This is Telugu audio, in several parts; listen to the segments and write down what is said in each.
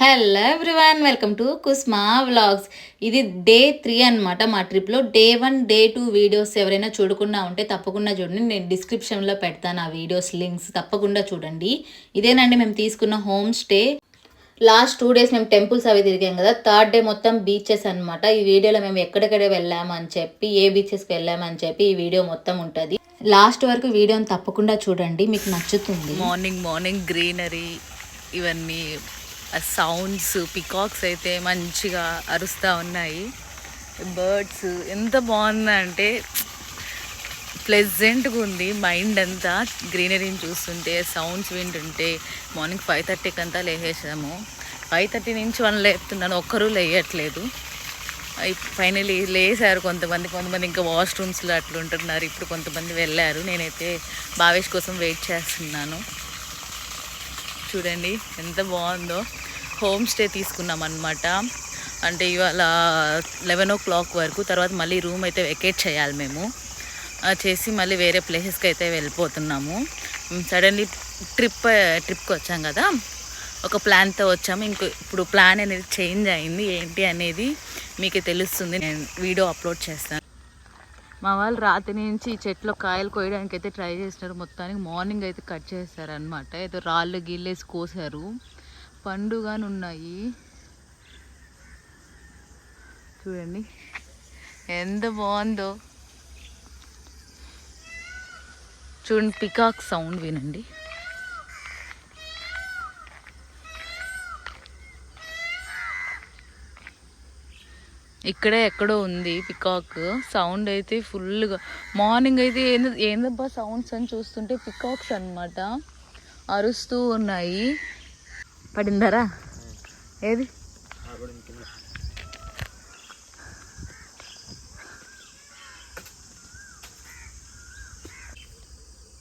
Hello everyone welcome to Kusma vlogs ఇది డే త్రీ అన్నమాట మా ట్రిప్లో day one day two videos ఎవరైనా చూడకుండా ఉంటే తప్పకుండా చూడండి. నేను డిస్క్రిప్షన్లో పెడతాను ఆ వీడియోస్ లింక్స్ తప్పకుండా చూడండి. ఇదేనండి మేము తీసుకున్న home stay last two days మేము టెంపుల్స్ అవి తిరిగాం కదా. థర్డ్ డే మొత్తం బీచెస్ అన్నమాట. ఈ వీడియోలో మేము ఎక్కడెక్కడ వెళ్ళామని చెప్పి ఏ బీచెస్కి వెళ్ళామని చెప్పి ఈ వీడియో మొత్తం ఉంటుంది. లాస్ట్ వరకు వీడియోని తప్పకుండా చూడండి. మీకు నచ్చుతుంది. మార్నింగ్ మార్నింగ్ గ్రీనరీ ఇవన్నీ సౌండ్స్ పికాక్స్ అయితే మంచిగా అరుస్తూ ఉన్నాయి. బర్డ్స్ ఎంత బాగుందంటే ప్లెజెంట్గా ఉంది. మైండ్ అంతా గ్రీనరీని చూస్తుంటే సౌండ్స్ వింటుంటే మార్నింగ్ ఫైవ్ థర్టీకి అంతా లేచేసాము. ఫైవ్ థర్టీ నుంచి వన్ లేపుతున్నాను ఒక్కరూ లేయట్లేదు. ఫైనలీ లేసారు కొంతమంది కొంతమంది ఇంకా వాష్రూమ్స్లో అట్లా ఉంటున్నారు ఇప్పుడు కొంతమంది వెళ్ళారు. నేనైతే భావేష్ కోసం వెయిట్ చేస్తున్నాను. చూడండి ఎంత బాగుందో. హోమ్ స్టే తీసుకున్నాం అనమాట అంటే ఇవాళ లెవెన్ ఓ క్లాక్ వరకు తర్వాత మళ్ళీ రూమ్ అయితే వెకేట్ చేయాలి మేము. చేసి మళ్ళీ వేరే ప్లేసెస్కి అయితే వెళ్ళిపోతున్నాము. సడన్లీ ట్రిప్ ట్రిప్కి వచ్చాం కదా. ఒక ప్లాన్తో వచ్చాము. ఇంకో ఇప్పుడు ప్లాన్ అనేది చేంజ్ అయింది. ఏంటి అనేది మీకు తెలుస్తుంది. నేను వీడియో అప్లోడ్ చేస్తాను. మా వాళ్ళు రాత్రి నుంచి చెట్లో కాయలు కోయడానికి అయితే ట్రై చేసినారు మొత్తానికి మార్నింగ్ అయితే కట్ చేశారనమాట ఏదో రాళ్ళు గిల్లేసి కోసారు. పండుగను ఉన్నాయి. చూడండి. ఎంత బాగుందో. చూడండి పికాక్ సౌండ్ వినండి. ఇక్కడే ఎక్కడో ఉంది పికాక్ సౌండ్ అయితే ఫుల్గా మార్నింగ్ అయితే ఏంద ఏందబ్బా సౌండ్స్ అని చూస్తుంటే పికాక్స్ అన్నమాట. అరుస్తూ ఉన్నాయి. పడిందరా? ఏది?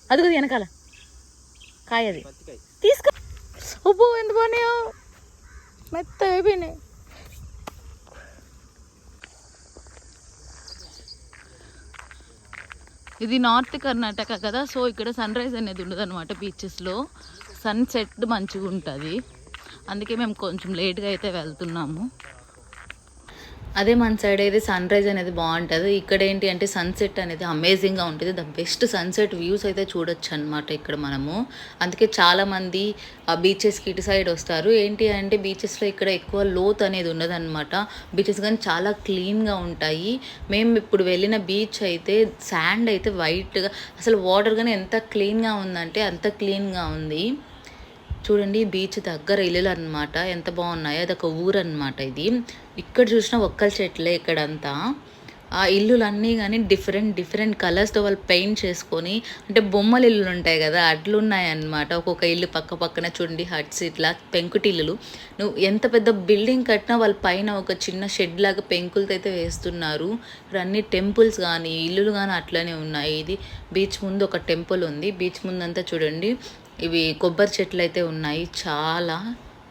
అది కదా వెనకాల. కాయ అది తీసుకో. ఉప్పు ఎంత మెత్త అయిపోయినాయి. ఇది నార్త్ కర్ణాటక కదా సో ఇక్కడ సన్ రైజ్ అనేది ఉండదు అనమాట బీచెస్లో. సన్సెట్ మంచిగా ఉంటుంది అందుకే మేము కొంచెం లేట్గా అయితే వెళ్తున్నాము. అదే మన సైడ్ అయితే సన్ రైజ్ అనేది బాగుంటుంది. ఇక్కడ ఏంటి అంటే సన్సెట్ అనేది అమేజింగ్గా ఉంటుంది. ద బెస్ట్ సన్సెట్ వ్యూస్ అయితే చూడొచ్చు అనమాట ఇక్కడ మనము. అందుకే చాలామంది ఆ బీచెస్కి ఇటు సైడ్ వస్తారు. ఏంటి అంటే బీచెస్లో ఇక్కడ ఎక్కువ లోత్ అనేది ఉండదన్నమాట బీచెస్ కానీ చాలా క్లీన్గా ఉంటాయి. మేము ఇప్పుడు వెళ్ళిన బీచ్ అయితే శాండ్ అయితే వైట్గా అసలు వాటర్ కానీ ఎంత క్లీన్గా ఉందంటే అంత క్లీన్గా ఉంది. చూడండి బీచ్ దగ్గర ఇల్లులు అనమాట ఎంత బాగున్నాయో అది ఒక ఊరు అనమాట ఇది. ఇక్కడ చూసిన ఒక్కల చెట్లే ఇక్కడంతా. ఆ ఇల్లులన్నీ కానీ డిఫరెంట్ డిఫరెంట్ కలర్స్తో వాళ్ళు పెయింట్ చేసుకొని అంటే బొమ్మల ఇల్లులు ఉంటాయి కదా అట్లున్నాయి అన్నమాట ఒక్కొక్క ఇల్లు పక్క పక్కన చూడండి హట్స్ ఇట్లా పెంకుటి ఇల్లులు. నువ్వు ఎంత పెద్ద బిల్డింగ్ కట్టినా వాళ్ళ పైన ఒక చిన్న షెడ్ లాగా పెంకులతో అయితే వేస్తున్నారు. ఇక్కడ అన్ని టెంపుల్స్ కానీ ఇల్లులు కానీ అట్లనే ఉన్నాయి. ఇది బీచ్ ముందు ఒక టెంపుల్ ఉంది. బీచ్ ముందంతా చూడండి ఇవి కొబ్బరి చెట్లు అయితే ఉన్నాయి. చాలా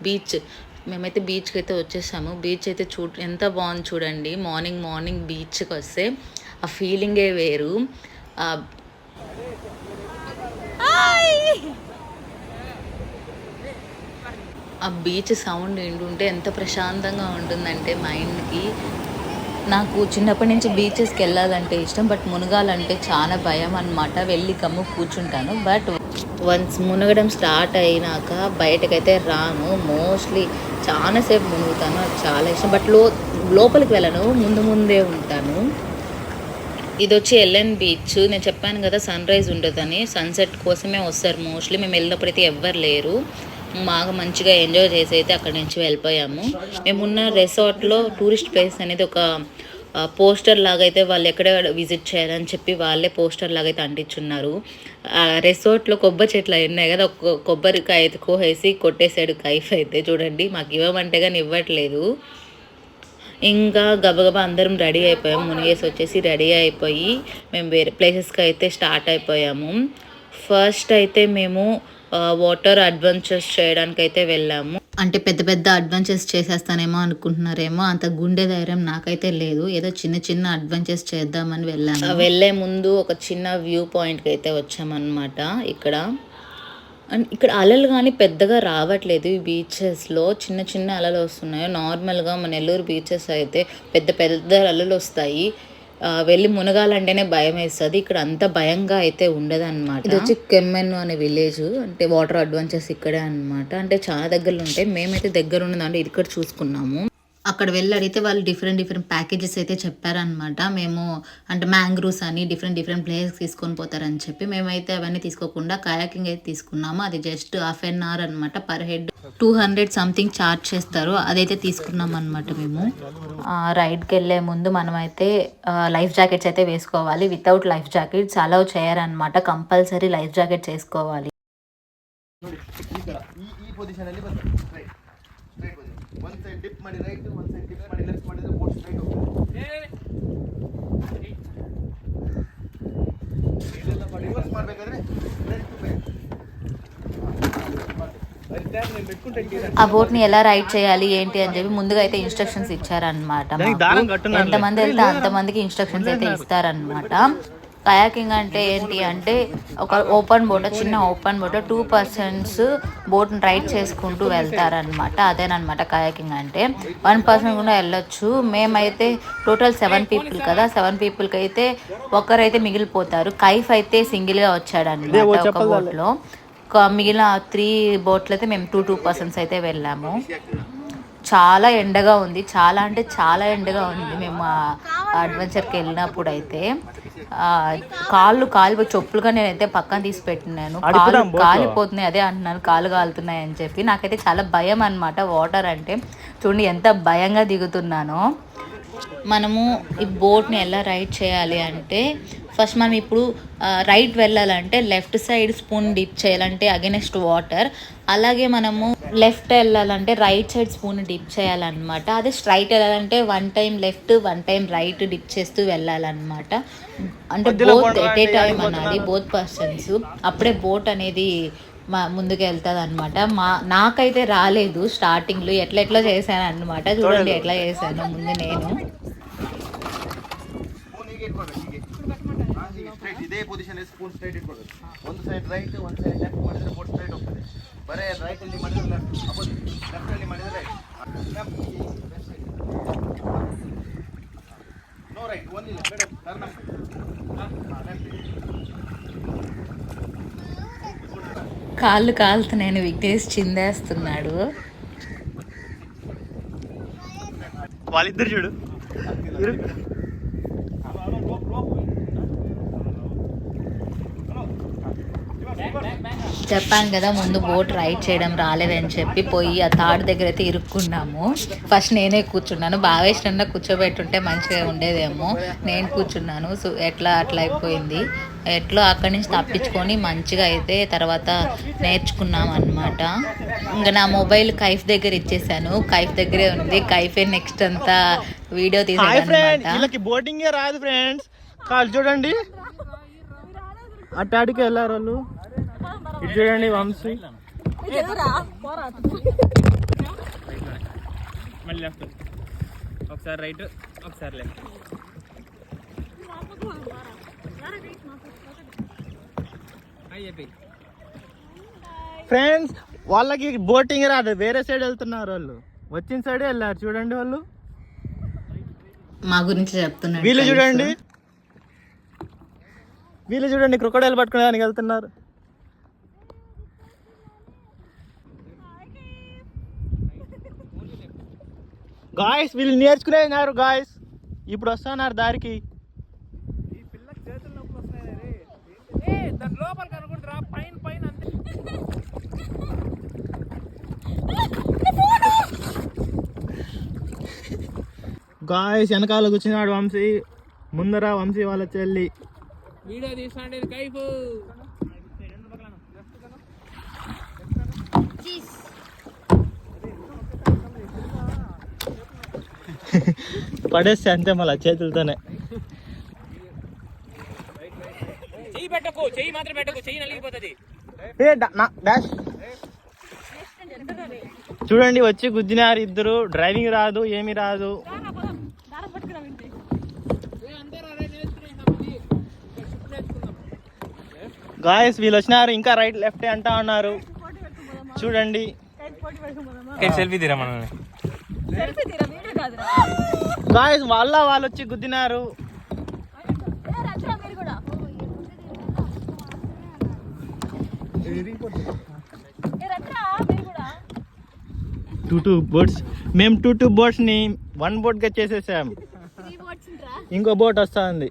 బీచ్. మేమైతే బీచ్కి అయితే వచ్చేసాము. బీచ్ అయితే చూ ఎంత బాగుంది చూడండి. మార్నింగ్ మార్నింగ్ బీచ్కి వస్తే ఆ ఫీలింగే వేరు. ఆ బీచ్ సౌండ్ వింటుంటే ఎంత ప్రశాంతంగా ఉంటుందంటే మైండ్కి. నాకు చిన్నప్పటి నుంచి బీచెస్కి వెళ్ళాలంటే ఇష్టం బట్ మునగాలంటే చాలా భయం అన్నమాట. వెళ్ళి కమ్ము కూర్చుంటాను. బట్ వన్స్ మునగడం స్టార్ట్ అయినాక బయటకైతే రాను. మోస్ట్లీ చాలాసేపు మునుగుతాను. నాకు చాలా ఇష్టం. బట్లో లోపలికి వెళ్ళను. ముందు ముందే ఉంటాను. ఇది వచ్చి ఎల్ఎన్ బీచ్ నేను చెప్పాను కదా సన్ రైజ్ ఉండదని. సన్సెట్ కోసమే వస్తారు మోస్ట్లీ మేము వెళ్ళినప్పుడు అయితే ఎవ్వరు లేరు. బాగా మంచిగా ఎంజాయ్ చేసి అయితే అక్కడి నుంచి వెళ్ళిపోయాము. మేమున్న రిసార్ట్లో టూరిస్ట్ ప్లేస్ అనేది ఒక పోస్టర్ లాగా అయితే వాళ్ళు ఎక్కడ విజిట్ చేయాలని చెప్పి వాళ్ళే పోస్టర్ లాగా అయితే అంటించున్నారు. ఆ రిసార్ట్లో కొబ్బరి చెట్లు అవి ఉన్నాయి కదా ఒక కొబ్బరికాయ అయితే కోసేసి కొట్టేసాడు కైఫ్ అయితే చూడండి. మాకు ఇవ్వమంటే కానీ ఇవ్వట్లేదు. ఇంకా గబగబా అందరం రెడీ అయిపోయాం. మునిగేసి వచ్చేసి రెడీ అయిపోయి మేము వేరే ప్లేసెస్కి అయితే స్టార్ట్ అయిపోయాము. ఫస్ట్ అయితే మేము వాటర్ అడ్వెంచర్స్ చేయడానికి అయితే వెళ్ళాము. అంటే పెద్ద పెద్ద అడ్వెంచర్స్ చేసేస్తానేమో అనుకుంటున్నారేమో అంత గుండె ధైర్యం నాకైతే లేదు. ఏదో చిన్న చిన్న అడ్వెంచర్స్ చేద్దామని వెళ్ళాను. వెళ్ళే ముందు ఒక చిన్న వ్యూ పాయింట్కి అయితే వచ్చామన్నమాట ఇక్కడ. అండ్ ఇక్కడ అలలు కానీ పెద్దగా రావట్లేదు ఈ బీచెస్లో చిన్న చిన్న అలలు వస్తున్నాయి. నార్మల్గా మన నెల్లూరు బీచెస్ అయితే పెద్ద పెద్ద అలలు వస్తాయి. వెళ్ళి మునగాలంటేనే భయం వేస్తుంది. ఇక్కడ అంత భయంగా అయితే ఉండదన్నమాట. ఇది వచ్చి కెమ్మెన్ను అనే విలేజ్. అంటే వాటర్ అడ్వెంచర్స్ ఇక్కడే అన్నమాట. అంటే చాలా దగ్గరలో ఉంటాయి. మేమైతే దగ్గర ఉన్నదంటే ఇక్కడ చూసుకున్నాము. అక్కడ వెళ్ళి అడిగితే వాళ్ళు డిఫరెంట్ డిఫరెంట్ ప్యాకేజెస్ అయితే చెప్పారనమాట మేము అంటే మ్యాంగ్రూవ్స్ అని డిఫరెంట్ డిఫరెంట్ ప్లేసెస్ తీసుకొని పోతారని చెప్పి. మేమైతే అవన్నీ తీసుకోకుండా కయాకింగ్ అయితే తీసుకున్నాము. అది జస్ట్ హాఫ్ అన్ అవర్ అనమాట per head two hundred something charge చేస్తారు. అదైతే తీసుకున్నాం అనమాట మేము. రైడ్కి వెళ్ళే ముందు మనమైతే లైఫ్ జాకెట్స్ అయితే వేసుకోవాలి. వితౌట్ లైఫ్ జాకెట్స్ అలౌ చేయరనమాట కంపల్సరీ లైఫ్ జాకెట్స్ వేసుకోవాలి ఈ పొజిషన్ ಒನ್ ಸೈಡ್ ಡಿಪ್ ಮಾಡಿ ರೈಟ್ ಒನ್ ಸೈಡ್ ಡಿಪ್ ಮಾಡಿ ಲೆಫ್ಟ್ ಮಾಡಿದ್ರೆ ಬೋಟ್ ಸ್ಟ್ರೈಟ್ ಹೋಗ್ತದೆ ರಿವರ್ಸ್ ಮಾಡಬೇಕಾದ್ರೆ ಫ್ರಂಟ್ ಟು ಬ್ಯಾಕ್ ఆ బోట్ ని ఎలా రైడ్ చేయాలి ఏంటి అని చెప్పి ముందుగా అయితే ఇన్స్ట్రక్షన్స్ ఇచ్చారనమాట ఎంతమంది వెళ్తే అంతమందికి ఇన్స్ట్రక్షన్స్ అయితే ఇస్తారనమాట కయాకింగ్ అంటే ఏంటి అంటే ఒక ఓపెన్ బోట్ చిన్న open boat two persons boat ride చేసుకుంటూ వెళ్తారనమాట అదేనమాట కయాకింగ్ అంటే. వన్ పర్సన్ కూడా వెళ్ళొచ్చు. మేమైతే టోటల్ సెవెన్ పీపుల్ కదా. సెవెన్ పీపుల్కి అయితే ఒకరైతే మిగిలిపోతారు. కైఫ్ అయితే సింగిల్గా వచ్చాడనమాట ఒక బోట్లో. ఒక మిగిలిన త్రీ బోట్లు అయితే మేము టూ టూ పర్సన్స్ అయితే వెళ్ళాము. చాలా ఎండగా ఉంది. చాలా అంటే చాలా ఎండగా ఉంది. మేము అడ్వెంచర్కి వెళ్ళినప్పుడు అయితే కాళ్ళు కాలిపోయి చెప్పులుగా నేనైతే పక్కన తీసి పెట్టినాను. కాళ్ళు కాలిపోతున్నాయి. అదే అంటున్నాను. కాళ్ళు కాలుతున్నాయి అని చెప్పి. నాకైతే చాలా భయం అన్నమాట వాటర్ అంటే. చూడండి ఎంత భయంగా దిగుతున్నానో. మనము ఈ బోట్ని ఎలా రైడ్ చేయాలి అంటే ఫస్ట్ మనం ఇప్పుడు రైట్ వెళ్ళాలంటే లెఫ్ట్ సైడ్ స్పూన్ డిప్ చేయాలంటే అగెనెస్ట్ వాటర్. అలాగే మనము లెఫ్ట్ వెళ్ళాలంటే రైట్ సైడ్ స్పూన్ డిప్ చేయాలన్నమాట. అదే స్ట్రైట్ వెళ్ళాలంటే one time left one time right dip చేస్తూ వెళ్ళాలన్నమాట. అంటే బోత్ ఎట్ ఏ టైం అనాలి బోత్ పర్సన్స్ అప్పుడే బోట్ అనేది మా ముందుకు వెళ్తుంది అనమాట మా నాకైతే రాలేదు స్టార్టింగ్లో ఎట్లా ఎట్లా చేశాను అనమాట చూడండి. ఎట్లా చేశాను ముందు నేను. ఇదే position spoon straight ఇట్కోండి one side right one side left one side straight వస్తుంది ಒಂದು ಸೈಡ್ ಲೆಫ್ಟ್ ಮಾಡಿದ್ರೆ ಬೋಟ್ ಸ್ಟ್ರೈಟ್ ಹೋಗ್ತದೆ ಬರೇ ರೈಟ್ ಅಲ್ಲಿ ಮಾಡಿದ್ರೆ ಲೆಫ್ಟ್ ಅಪೋಸಿಟ್ ಲೆಫ್ಟ್ ಅಲ್ಲಿ ಮಾಡಿದ್ರೆ right left no right one ಇಲ್ಲ ಮೇಡಮ್ ಟರ್ನ್ ಲೆಫ್ಟ್ కాళ్ళు కాలుతున్నాయని విఘ్నేష్ చిందేస్తున్నాడు వాళ్ళిద్దరు చూడు చెప్పాను కదా ముందు బోట్ రైడ్ చేయడం రాలేదని చెప్పి పోయి ఆ తాడు దగ్గర అయితే ఇరుక్కున్నాము. ఫస్ట్ నేనే కూర్చున్నాను. బాగా ఇష్టంగా కూర్చోబెట్టుంటే మంచిగా ఉండేదేమో. నేను కూర్చున్నాను. సో ఎట్లా అట్లా అయిపోయింది. ఎట్లా అక్కడి నుంచి తప్పించుకొని మంచిగా అయితే తర్వాత నేర్చుకున్నాం అనమాట ఇంకా నా మొబైల్ కైఫ్ దగ్గర ఇచ్చేసాను. కైఫ్ దగ్గరే ఉంది. కైఫే నెక్స్ట్ అంతా వీడియో తీసాను బోటింగే రాదు ఫ్రెండ్స్ చూడండి. అట్టాడికి వెళ్ళారు వాళ్ళు. ఇటు చూడండి వంశీ మళ్ళీ లెఫ్ట్ ఒకసారి రైట్ ఒకసారి లెఫ్ట్. ఫ్రెండ్స్ వాళ్ళకి బోటింగ్ రాదు. వేరే సైడ్ వెళ్తున్నారు వాళ్ళు. వచ్చిన సైడే వెళ్ళారు. చూడండి వాళ్ళు. మా గురించి చెప్తున్నాడు వీళ్ళు. చూడండి. వీళ్ళు చూడండి క్రొకడైల్ పట్టుకునేదానికి వెళ్తున్నారు. గాయస్ వీళ్ళు నేర్చుకునేన్నారు గాయస్ ఇప్పుడు వస్తున్నారు దారికి. దాని లోపల కనుకుంటారా పైన పైన అంతే. గాయస్ వెనకాల కూర్చున్నాడు వంశీ. ముందర వంశీ వాళ్ళ చెల్లి. వీడియో కైపు పడేస్తే అంతే మళ్ళీ చేతులతోనే. చూడండి వచ్చి గుద్దినారు ఇద్దరు. డ్రైవింగ్ రాదు ఏమి రాదు. గాయస్ వీళ్ళు వచ్చినారు ఇంకా రైట్ లెఫ్ట్ అంటా ఉన్నారు. చూడండి. సెల్ఫీ తీరా మనల్ని? గాయస్ వాళ్ళ వాళ్ళు వచ్చి గుద్దినారు. Two two boats. మేము టూ టూ బోట్స్ని వన్ బోట్గా చేసేసాం. ఇంకో బోట్ వస్తుంది.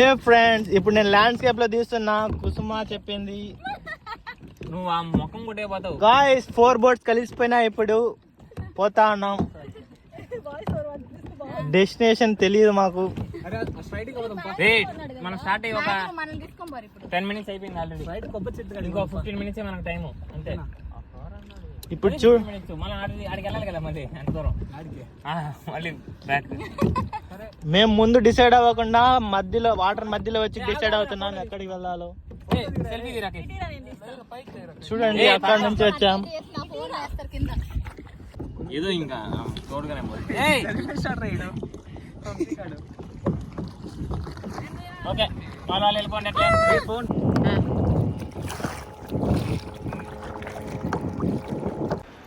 హే ఫ్రెండ్స్ ఇప్పుడు నేను ల్యాండ్స్కేప్లో తీస్తున్నా. కుసుమ చెప్పింది. నువ్వు ఆ ముఖం కొట్టే పోతావు. గాయస్ ఫోర్ బోట్స్ కలిసిపోయినా ఇప్పుడు పోతా ఉన్నాం. డెస్టినేషన్ తెలియదు మాకు. మనం స్టార్ట్ అయ్యి ఒక టెన్ మినిట్స్ అయిపోయింది ఆల్రెడీ ఇంకో ఫిఫ్టీన్ మినిట్స్ మనకు టైం అంతే. ఇప్పుడు చూ మినిట్స్ మనం ఆడికి వెళ్ళాలి కదా మళ్ళీ ఎంత దూరం. ఆ, మళ్ళీ బ్యాక్ మేము ముందు డిసైడ్ అవ్వకుండా మధ్యలో వాటర్ మధ్యలో వచ్చి డిసైడ్ అవుతున్నాం ఎక్కడికి వెళ్ళాలో. చూడండి అక్కడ నుంచి వచ్చాం. ఏదో ఇంకా తోడుగానే ఓకే మన వాళ్ళు వెళ్ళిపోండి ఎట్లా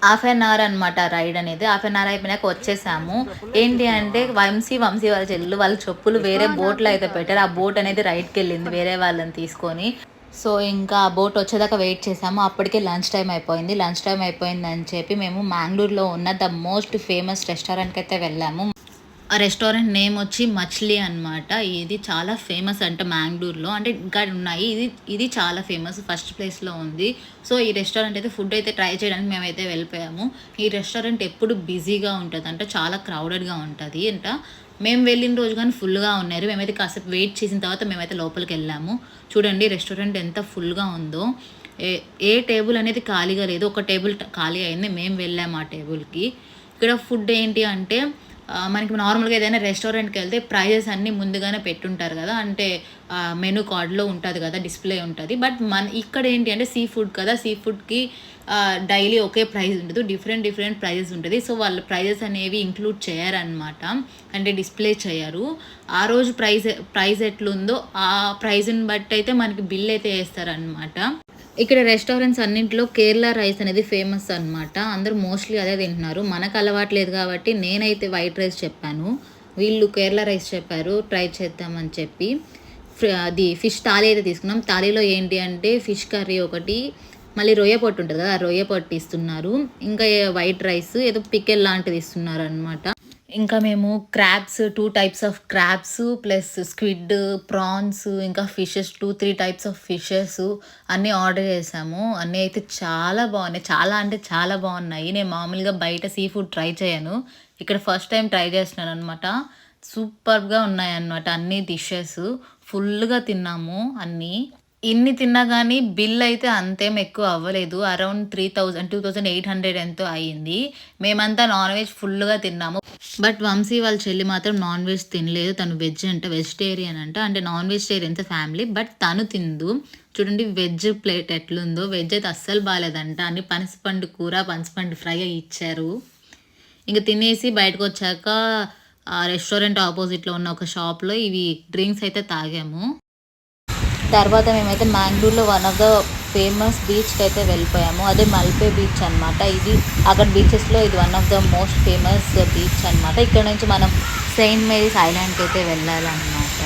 హాఫ్ అన్ అవర్ అనమాట రైడ్ అనేది. హాఫ్ అన్ అవర్ అయిపోయినాక వచ్చేసాము. ఏంటి అంటే వంశీ వంశీ వాళ్ళ చెల్లెలు వాళ్ళ చెప్పులు వేరే బోట్లో అయితే పెట్టారు. ఆ బోట్ అనేది రైడ్కి వెళ్ళింది వేరే వాళ్ళని తీసుకొని. సో ఇంకా ఆ బోట్ వచ్చేదాకా వెయిట్ చేసాము. అప్పటికే లంచ్ టైం అయిపోయింది. లంచ్ టైం అయిపోయింది అని చెప్పి మేము మ్యాంగ్లూర్లో ఉన్న ద మోస్ట్ ఫేమస్ రెస్టారెంట్కి అయితే వెళ్ళాము. ఆ రెస్టారెంట్ నేమ్ వచ్చి మచ్లీ అన్నమాట. ఇది చాలా ఫేమస్ అంట మ్యాంగ్లూర్లో. అంటే ఇంకా ఉన్నాయి. ఇది ఇది చాలా ఫేమస్. ఫస్ట్ ప్లేస్లో ఉంది. సో ఈ రెస్టారెంట్ అయితే ఫుడ్ అయితే ట్రై చేయడానికి మేమైతే వెళ్ళిపోయాము. ఈ రెస్టారెంట్ ఎప్పుడు బిజీగా ఉంటుంది అంటే చాలా క్రౌడెడ్గా ఉంటుంది అంట. మేము వెళ్ళిన రోజు కానీ ఫుల్గా ఉన్నారు. మేమైతే కాసేపు వెయిట్ చేసిన తర్వాత మేమైతే లోపలికి వెళ్ళాము. చూడండి రెస్టారెంట్ ఎంత ఫుల్గా ఉందో. ఏ ఏ టేబుల్ అనేది ఖాళీగా లేదు. ఒక టేబుల్ ఖాళీ అయింది. మేము వెళ్ళాము ఆ టేబుల్కి. ఇక్కడ ఫుడ్ ఏంటి అంటే మనకి నార్మల్గా ఏదైనా రెస్టారెంట్కి వెళ్తే ప్రైజెస్ అన్నీ ముందుగానే పెట్టుంటారు కదా. అంటే మెనూ కార్డ్లో ఉంటుంది కదా డిస్ప్లే ఉంటుంది. బట్ మన ఇక్కడ ఏంటి అంటే సీ ఫుడ్ కదా సీ ఫుడ్కి డైలీ ఒకే ప్రైస్ ఉండదు డిఫరెంట్ డిఫరెంట్ ప్రైజెస్ ఉంటుంది. సో వాళ్ళ ప్రైజెస్ అనేవి ఇంక్లూడ్ చేయరనమాట అంటే డిస్ప్లే చేయరు. ఆ రోజు ప్రైస్ ప్రైస్ ఎట్లుందో ఆ ప్రైస్ని బట్టి అయితే మనకి బిల్ అయితే వేస్తారనమాట ఇక్కడ రెస్టారెంట్స్ అన్నింటిలో కేరళ రైస్ అనేది ఫేమస్ అన్నమాట. అందరూ మోస్ట్లీ అదే తింటున్నారు. మనకు అలవాట్లేదు కాబట్టి నేనైతే వైట్ రైస్ చెప్పాను. వీళ్ళు కేరళ రైస్ చెప్పారు ట్రై చేద్దామని చెప్పి. అది ఫిష్ థాలీ అయితే తీసుకున్నాం. థాలీలో ఏంటి అంటే ఫిష్ కర్రీ ఒకటి మళ్ళీ రొయ్య పొట్టు ఉంటుంది కదా ఆ రొయ్య పొట్టు ఇస్తున్నారు. ఇంకా వైట్ రైస్ ఏదో పికెల్ లాంటిది ఇస్తున్నారు అనమాట ఇంకా మేము crabs two types of crabs plus squid prawns ఇంకా fishes two three types of fishes అన్నీ ఆర్డర్ చేసాము. అన్నీ అయితే చాలా బాగున్నాయి. చాలా అంటే చాలా బాగున్నాయి. నేను మామూలుగా బయట సీ ఫుడ్ ట్రై చేయను. ఇక్కడ ఫస్ట్ టైం ట్రై చేస్తున్నాను అనమాట సూపర్గా ఉన్నాయి అన్నమాట అన్ని డిషెస్ ఫుల్గా తిన్నాము అన్నీ. ఇన్ని తిన్నా కానీ బిల్ అయితే అంతేం ఎక్కువ అవ్వలేదు. Around three thousand two thousand eight hundred ఎంతో అయ్యింది. మేమంతా నాన్ వెజ్ ఫుల్గా తిన్నాము. బట్ వంశీ వాళ్ళ చెల్లి మాత్రం నాన్ వెజ్ తినలేదు. తను వెజ్ అంట వెజిటేరియన్ అంట. అంటే నాన్ వెజిటేరియన్స్ ఫ్యామిలీ బట్ తను తిందు. చూడండి వెజ్ ప్లేట్ ఎట్లుందో. వెజ్ అయితే అస్సలు బాగాలేదంట అని పనసపండు కూర పనసపండు ఫ్రై ఇచ్చారు. ఇంకా తినేసి బయటకు వచ్చాక ఆ రెస్టారెంట్ ఆపోజిట్లో ఉన్న ఒక షాప్లో ఇవి డ్రింక్స్ అయితే తాగాము. తర్వాత మేమైతే మ్యాంగ్లూర్లో వన్ ఆఫ్ ద ఫేమస్ బీచ్కి అయితే వెళ్ళిపోయాము. అదే మల్పే బీచ్ అన్నమాట. ఇది అక్కడ బీచెస్లో ఇది one of the most famous beach అన్నమాట. ఇక్కడ నుంచి మనం సెయింట్ మేరీస్ ఐలాండ్కి అయితే వెళ్ళాలన్నమాట.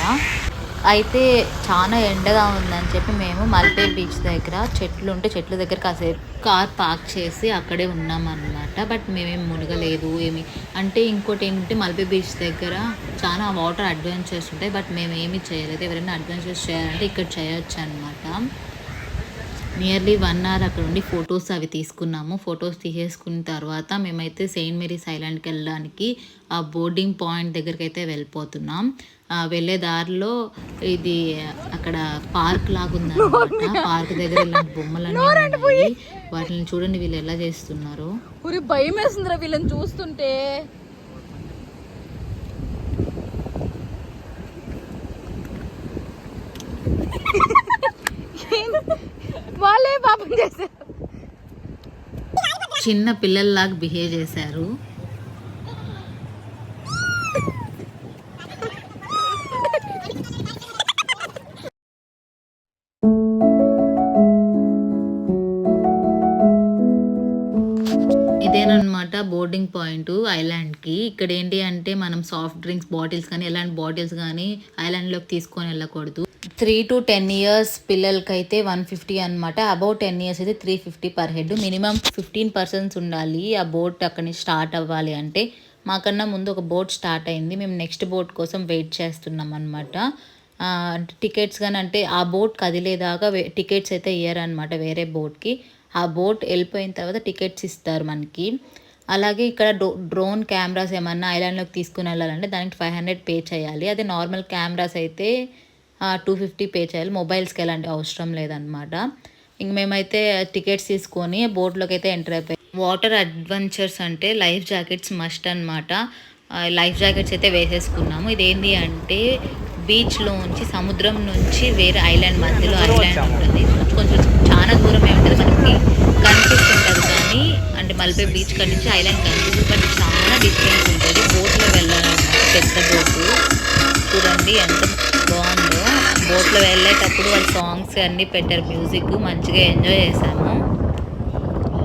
అయితే చాలా ఎండగా ఉందని చెప్పి మేము మల్పే బీచ్ దగ్గర చెట్లు ఉంటే చెట్ల దగ్గర కాసేపు కార్ పార్క్ చేసి అక్కడే ఉన్నాం బట్ మేమేం మునగలేదు ఏమి. అంటే ఇంకోటి ఏంటంటే మల్పే బీచ్ దగ్గర చాలా వాటర్ అడ్వెంచర్స్ ఉంటాయి. బట్ మేము ఏమి చేయలేదు. ఎవరైనా అడ్వెంచర్స్ చేయాలంటే ఇక్కడ చేయొచ్చు అనమాట నియర్లీ వన్ అవర్ అక్కడ ఉండి ఫొటోస్ అవి తీసుకున్నాము. ఫొటోస్ తీసేసుకున్న తర్వాత మేమైతే సెయింట్ మేరీస్ ఐలాండ్కి వెళ్ళడానికి ఆ బోర్డింగ్ పాయింట్ దగ్గరికి అయితే వెళ్ళిపోతున్నాం. వెళ్ళే దారిలో ఇది అక్కడ పార్క్ లాగా ఉందన్నమాట పార్క్ దగ్గర ఇలాంటి బొమ్మలన్నీ ఉన్నాయి. వాటిని చూడండి వీళ్ళు ఎలా చేస్తున్నారు. ఊరి భయం వేస్తుందిరా వీళ్ళని చూస్తుంటే. వాళ్ళే పాపం చేశారు. చిన్న పిల్లల్లాగా బిహేవ్ చేశారు. ఇదేనమాట బోర్డింగ్ పాయింట్ ఐలాండ్కి ఇక్కడ ఏంటి అంటే మనం సాఫ్ట్ డ్రింక్స్ బాటిల్స్ కానీ ఎలాంటి బాటిల్స్ కానీ ఐలాండ్లోకి తీసుకొని వెళ్ళకూడదు. త్రీ టు టెన్ ఇయర్స్ పిల్లలకైతే వన్ ఫిఫ్టీ అనమాట అబౌట్ టెన్ ఇయర్స్ అయితే three fifty per head minimum fifteen persons ఉండాలి ఆ బోట్ అక్కడి నుంచి స్టార్ట్ అవ్వాలి అంటే. మాకన్నా ముందు ఒక బోట్ స్టార్ట్ అయింది. మేము నెక్స్ట్ బోట్ కోసం వెయిట్ చేస్తున్నాం అనమాట టికెట్స్ కానీ అంటే ఆ బోట్ కదిలేదాకా టికెట్స్ అయితే ఇయ్యారనమాట వేరే బోట్కి ఆ బోట్ వెళ్ళిపోయిన తర్వాత టికెట్స్ ఇస్తారు మనకి. అలాగే ఇక్కడ డ్రో డ్రోన్ కెమెరాస్ ఏమన్నా ఐలాండ్లోకి తీసుకుని వెళ్ళాలంటే దానికి ఫైవ్ హండ్రెడ్ పే చేయాలి. అదే నార్మల్ కెమెరాస్ అయితే టూ ఫిఫ్టీ పే చేయాలి. మొబైల్స్కి ఎలాంటి అవసరం లేదనమాట ఇంక మేమైతే టికెట్స్ తీసుకొని బోట్లోకి అయితే ఎంటర్ అయిపోయాం. వాటర్ అడ్వెంచర్స్ అంటే లైఫ్ జాకెట్స్ మస్ట్ అనమాట లైఫ్ జాకెట్స్ అయితే వేసేసుకున్నాము. ఇదేంటి అంటే బీచ్లో నుంచి సముద్రం నుంచి వేరే ఐలాండ్ మధ్యలో ఐలాండ్ ఉంటుంది. కొంచెం చాలా దూరమే ఉంటుంది. మనకి కనిపిస్తుంటుంది కానీ అంటే మల్పే బీచ్ కాడ నుంచి ఐలాండ్ కనిపిస్తుంది బట్ చాలా డిస్టెన్స్ ఉంటుంది. బోట్లో వెళ్ళాలన్నమాట. పెద్ద బోటు. చూడండి ఎంత బాగుందో. బోట్లో వెళ్ళేటప్పుడు వాళ్ళ సాంగ్స్ అన్నీ పెట్టారు. మ్యూజిక్ మంచిగా ఎంజాయ్ చేశాము.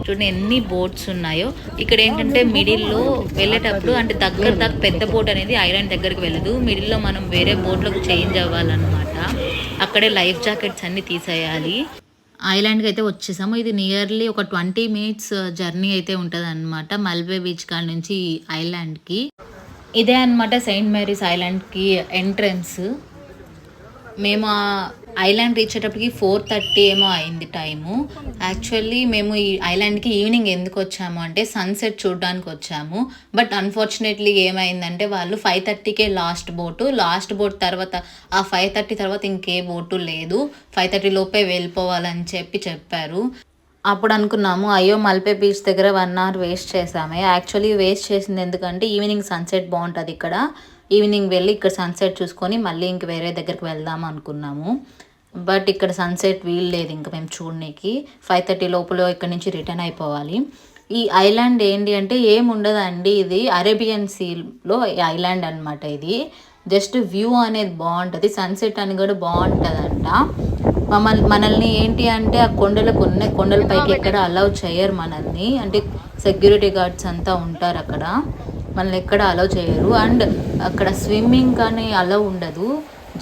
చూడండి ఎన్ని బోట్స్ ఉన్నాయో. ఇక్కడ ఏంటంటే మిడిల్లో వెళ్ళేటప్పుడు అంటే దగ్గర దాకా పెద్ద బోట్ అనేది ఐలాండ్ దగ్గరికి వెళ్ళదు. మిడిల్లో మనం వేరే బోట్లోకి చేంజ్ అవ్వాలన్నమాట. అక్కడే లైఫ్ జాకెట్స్ అన్ని తీసేయాలి. ఐలాండ్కి అయితే వచ్చేసాము. ఇది నియర్లీ ఒక ట్వంటీ మినిట్స్ uh, జర్నీ అయితే ఉంటుంది అనమాట మల్బే బీచ్ కాడ నుంచి ఐలాండ్కి. ఇదే అన్నమాట సెయింట్ మేరీస్ ఐలాండ్కి ఎంట్రన్స్. మేము ఐలాండ్ రీచ్ అయ్యేటప్పటికి ఫోర్ థర్టీ ఏమో అయింది టైము. యాక్చువల్లీ మేము ఈ ఐలాండ్కి ఈవినింగ్ ఎందుకు వచ్చాము అంటే సన్సెట్ చూడడానికి వచ్చాము. బట్ అన్ఫార్చునేట్లీ ఏమైందంటే వాళ్ళు ఫైవ్ థర్టీకే లాస్ట్ బోటు. లాస్ట్ బోట్ తర్వాత ఆ ఫైవ్ థర్టీ తర్వాత ఇంకే బోటు లేదు. ఫైవ్ థర్టీ లోపే వెళ్ళిపోవాలని చెప్పి చెప్పారు. అప్పుడు అనుకున్నాము అయ్యో మల్పే బీచ్ దగ్గర వన్ అవర్ వేస్ట్ చేసామే యాక్చువల్లీ వేస్ట్ చేసింది ఎందుకంటే ఈవినింగ్ సన్సెట్ బాగుంటుంది ఇక్కడ. ఈవినింగ్ వెళ్ళి ఇక్కడ సన్సెట్ చూసుకొని మళ్ళీ ఇంక వేరే దగ్గరికి వెళ్దాం అనుకున్నాము. బట్ ఇక్కడ సన్సెట్ వీలు లేదు ఇంకా మేము చూడడానికి ఫైవ్ థర్టీ లోపల ఇక్కడ నుంచి రిటర్న్ అయిపోవాలి. ఈ ఐలాండ్ ఏంటి అంటే ఏం ఉండదండి ఇది అరేబియన్ సీలో ఐలాండ్ అన్నమాట ఇది. జస్ట్ వ్యూ అనేది బాగుంటుంది సన్సెట్ అని కూడా బాగుంటుందంట. మమ్మల్ని మనల్ని ఏంటి అంటే ఆ కొండలకు ఉన్న కొండలపైకి ఎక్కడ అలౌ చేయరు మనల్ని. అంటే సెక్యూరిటీ గార్డ్స్ అంతా ఉంటారు అక్కడ మనల్ని ఎక్కడ అలౌ చేయరు. అండ్ అక్కడ స్విమ్మింగ్ కానీ అలౌ ఉండదు.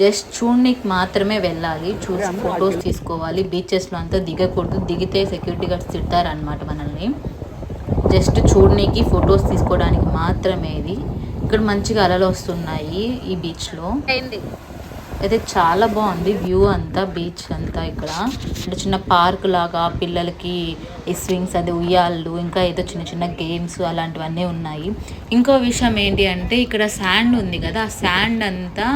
జస్ట్ చూడనికి మాత్రమే వెళ్ళాలి. చూసి ఫొటోస్ తీసుకోవాలి. బీచెస్లో అంతా దిగకూడదు. దిగితే సెక్యూరిటీ గార్డ్స్ తిడతారనమాట మనల్ని. జస్ట్ చూడడానికి ఫొటోస్ తీసుకోవడానికి మాత్రమే ఇది. ఇక్కడ మంచిగా అలలు వస్తున్నాయి ఈ బీచ్లో అయితే చాలా బాగుంది వ్యూ అంతా బీచ్ అంతా ఇక్కడ. అంటే చిన్న పార్క్ లాగా పిల్లలకి ఈ స్వింగ్స్ అది ఉయ్యాళ్ళు ఇంకా ఏదో చిన్న చిన్న గేమ్స్ అలాంటివన్నీ ఉన్నాయి. ఇంకో విషయం ఏంటి అంటే ఇక్కడ శాండ్ ఉంది కదా ఆ శాండ్ అంతా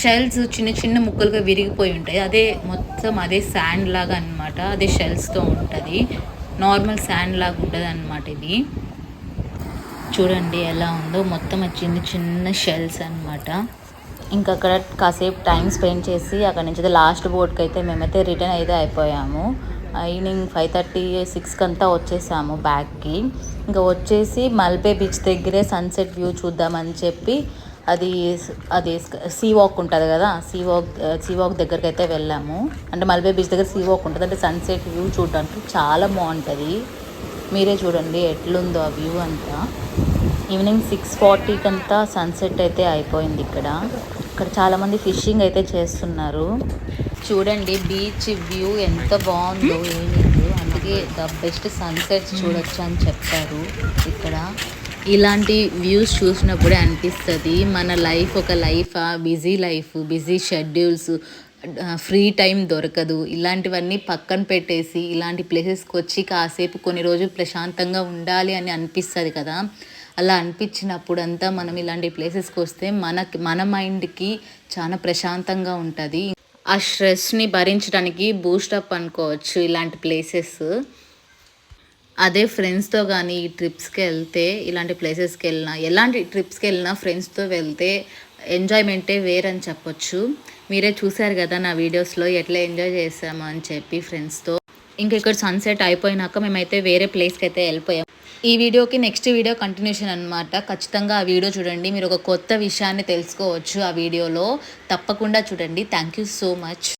షెల్స్ చిన్న చిన్న ముక్కలుగా విరిగిపోయి ఉంటాయి. అదే మొత్తం అదే శాండ్ లాగా అన్నమాట అదే షెల్స్తో ఉంటుంది. నార్మల్ శాండ్ లాగా ఉండదు అనమాట ఇది. చూడండి ఎలా ఉందో మొత్తం చిన్న చిన్న షెల్స్ అన్నమాట. ఇంకా అక్కడ కాసేపు టైం స్పెండ్ చేసి అక్కడ నుంచి అయితే లాస్ట్ బోట్కి అయితే మేమైతే రిటర్న్ అయితే అయిపోయాము. ఈవినింగ్ ఫైవ్ థర్టీ సిక్స్కి అంతా వచ్చేసాము బ్యాక్కి. ఇంకా వచ్చేసి మల్పే బీచ్ దగ్గరే సన్సెట్ వ్యూ చూద్దామని చెప్పి అది అది సీ వాక్ ఉంటుంది కదా సీ వాక్ సీ వాక్ దగ్గరికి అయితే వెళ్ళాము. అంటే మల్బే బీచ్ దగ్గర సీ వాక్ ఉంటుంది అంటే సన్సెట్ వ్యూ చూడడానికి చాలా బాగుంటుంది. మీరే చూడండి ఎట్లుందో ఆ వ్యూ అంతా. ఈవినింగ్ సిక్స్ ఫార్టీకి అంతా సన్సెట్ అయితే అయిపోయింది ఇక్కడ. ఇక్కడ చాలామంది ఫిషింగ్ అయితే చేస్తున్నారు. చూడండి బీచ్ వ్యూ ఎంత బాగుందో ఈవినింగ్ అందుకే ద బెస్ట్ సన్సెట్స్ చూడొచ్చు అని చెప్పారు ఇక్కడ. ఇలాంటి వ్యూస్ చూసినప్పుడే అనిపిస్తుంది మన లైఫ్ ఒక life? Busy life busy schedules free time దొరకదు. ఇలాంటివన్నీ పక్కన పెట్టేసి ఇలాంటి ప్లేసెస్కి వచ్చి కాసేపు కొన్ని రోజులు ప్రశాంతంగా ఉండాలి అని అనిపిస్తుంది కదా. అలా అనిపించినప్పుడు అంతా మనం ఇలాంటి ప్లేసెస్కి వస్తే మనకి మన మైండ్కి చాలా ప్రశాంతంగా ఉంటుంది. ఆ స్ట్రెస్ని భరించడానికి బూస్టప్ అనుకోవచ్చు ఇలాంటి ప్లేసెస్ అదే ఫ్రెండ్స్తో కానీ ఈ ట్రిప్స్కి వెళ్తే ఇలాంటి ప్లేసెస్కి వెళ్ళినా ఎలాంటి ట్రిప్స్కి వెళ్ళినా ఫ్రెండ్స్తో వెళ్తే ఎంజాయ్మెంటే వేరని చెప్పొచ్చు. మీరే చూశారు కదా నా వీడియోస్లో ఎట్లా ఎంజాయ్ చేసాము అని చెప్పి ఫ్రెండ్స్తో ఇంకా ఇక్కడ సన్సెట్ అయిపోయినాక మేమైతే వేరే ప్లేస్కి అయితే వెళ్ళిపోయాం. ఈ వీడియోకి నెక్స్ట్ వీడియో కంటిన్యూషన్ అనమాట ఖచ్చితంగా ఆ వీడియో చూడండి. మీరు ఒక కొత్త విషయాన్ని తెలుసుకోవచ్చు ఆ వీడియోలో. తప్పకుండా చూడండి. Thank you so much